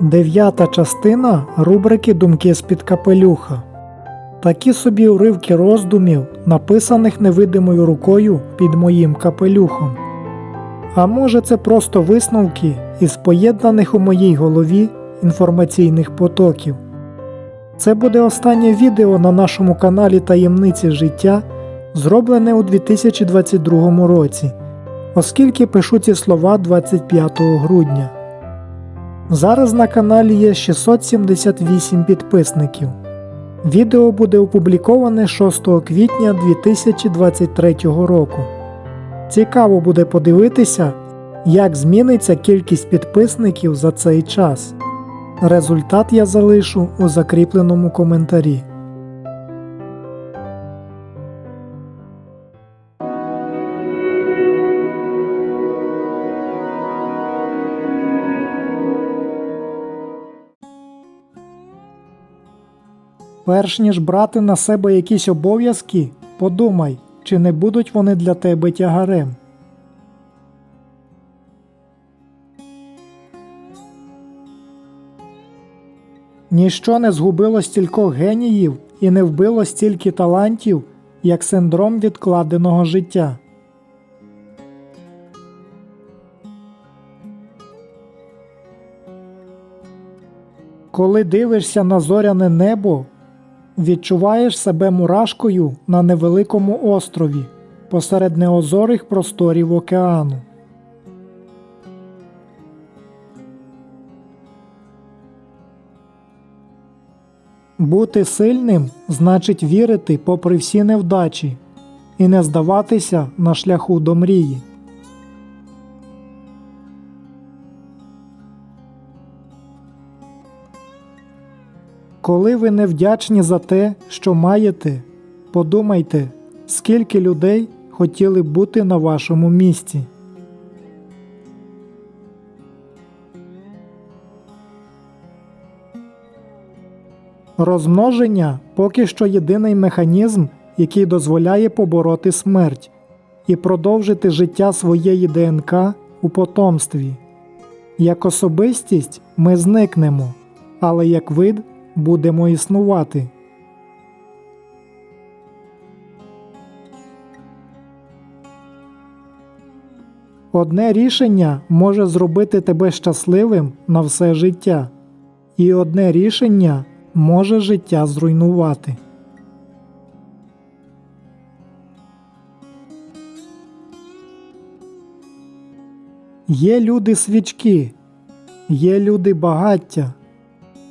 Дев'ята частина рубрики Думки з-під капелюха. Такі собі уривки роздумів, написаних невидимою рукою під моїм капелюхом. А може, це просто висновки із поєднаних у моїй голові інформаційних потоків. Це буде останнє відео на нашому каналі Таємниці життя, зроблене у 2022 році, оскільки пишу ці слова 25 грудня. Зараз на каналі є 678 підписників. Відео буде опубліковане 6 квітня 2023 року. Цікаво буде подивитися, як зміниться кількість підписників за цей час. Результат я залишу у закріпленому коментарі. Перш ніж брати на себе якісь обов'язки, подумай, чи не будуть вони для тебе тягарем. Ніщо не згубило стількох геніїв і не вбило стільки талантів, як синдром відкладеного життя. Коли дивишся на зоряне небо, відчуваєш себе мурашкою на невеликому острові посеред неозорих просторів океану. Бути сильним значить вірити попри всі невдачі і не здаватися на шляху до мрії. Коли ви невдячні за те, що маєте, подумайте, скільки людей хотіли б бути на вашому місці. Розмноження поки що єдиний механізм, який дозволяє побороти смерть і продовжити життя своєї ДНК у потомстві. Як особистість ми зникнемо, але як вид будемо існувати. Одне рішення може зробити тебе щасливим на все життя, і одне рішення може життя зруйнувати. Є люди свічки, є люди багаття,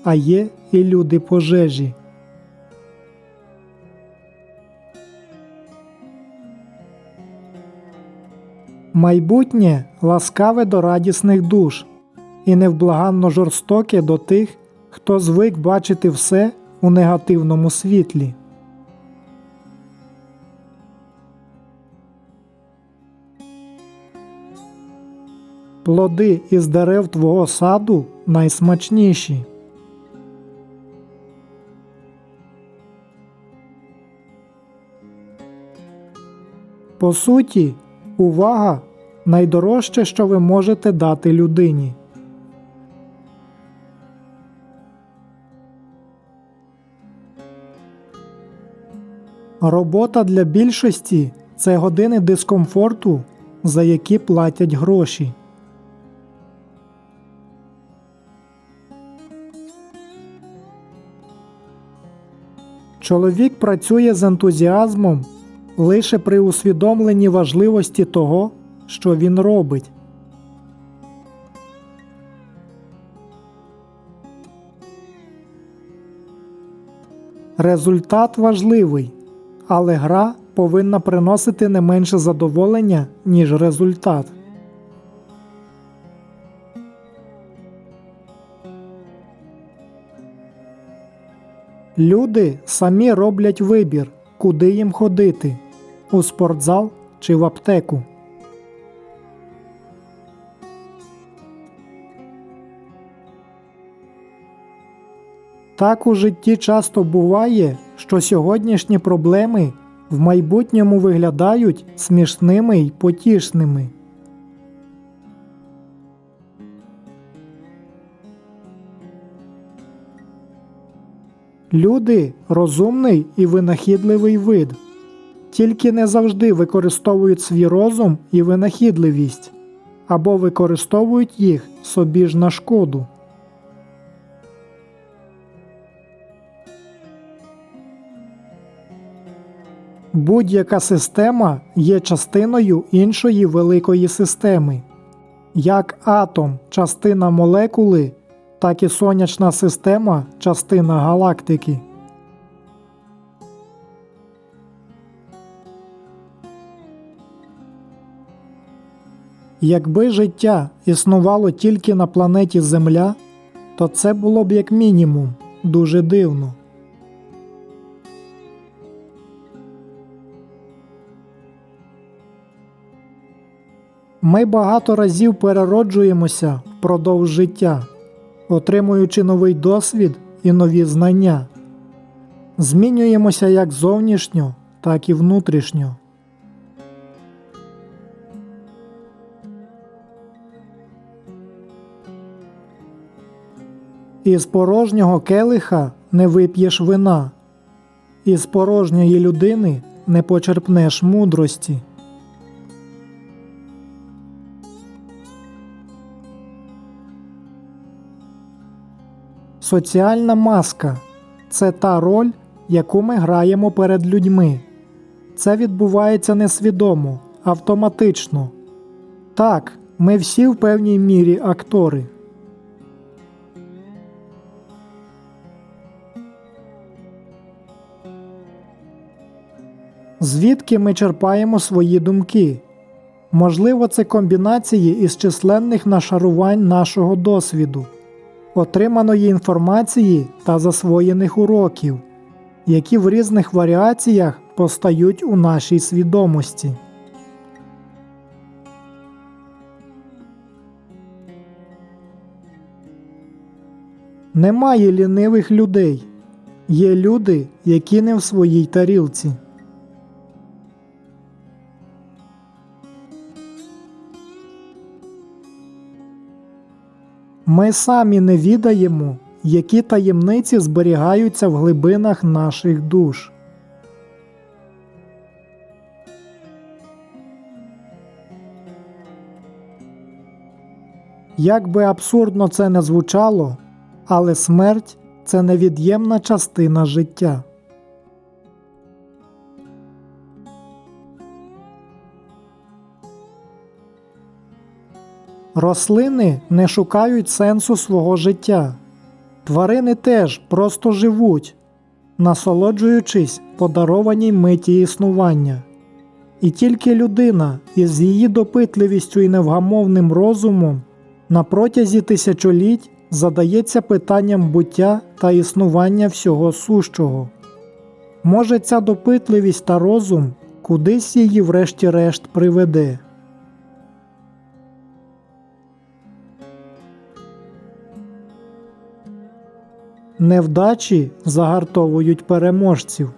а є і люди пожежі. Майбутнє ласкаве до радісних душ і невблаганно жорстоке до тих, хто звик бачити все у негативному світлі. Плоди із дерев твого саду найсмачніші. По суті, увага найдорожче, що ви можете дати людині. Робота для більшості це години дискомфорту, за які платять гроші. Чоловік працює з ентузіазмом лише при усвідомленні важливості того, що він робить. Результат важливий, але гра повинна приносити не менше задоволення, ніж результат. Люди самі роблять вибір, куди їм ходити у спортзал чи в аптеку. Так у житті часто буває, що сьогоднішні проблеми в майбутньому виглядають смішними й потішними. Люди розумний і винахідливий вид, тільки не завжди використовують свій розум і винахідливість або використовують їх собі ж на шкоду. Будь-яка система є частиною іншої великої системи. Як атом частина молекули, так і сонячна система частина галактики. Якби життя існувало тільки на планеті Земля, то це було б як мінімум дуже дивно. Ми багато разів перероджуємося впродовж життя, отримуючи новий досвід і нові знання. Змінюємося як зовнішньо, так і внутрішньо. Із порожнього келиха не вип'єш вина, із порожньої людини не почерпнеш мудрості. Соціальна маска це та роль, яку ми граємо перед людьми. Це відбувається несвідомо, автоматично. Так, ми всі в певній мірі актори. Звідки ми черпаємо свої думки? Можливо, це комбінації із численних нашарувань нашого досвіду, отриманої інформації та засвоєних уроків, які в різних варіаціях постають у нашій свідомості. Немає лінивих людей. Є люди, які не в своїй тарілці. Ми самі не відаємо, які таємниці зберігаються в глибинах наших душ. Як би абсурдно це не звучало, але смерть це невід'ємна частина життя. Рослини не шукають сенсу свого життя. Тварини теж просто живуть, насолоджуючись подарованій миті існування. І тільки людина із її допитливістю і невгамовним розумом на протязі тисячоліть задається питанням буття та існування всього сущого. Може, ця допитливість та розум кудись її врешті-решт приведе. Невдачі загартовують переможців.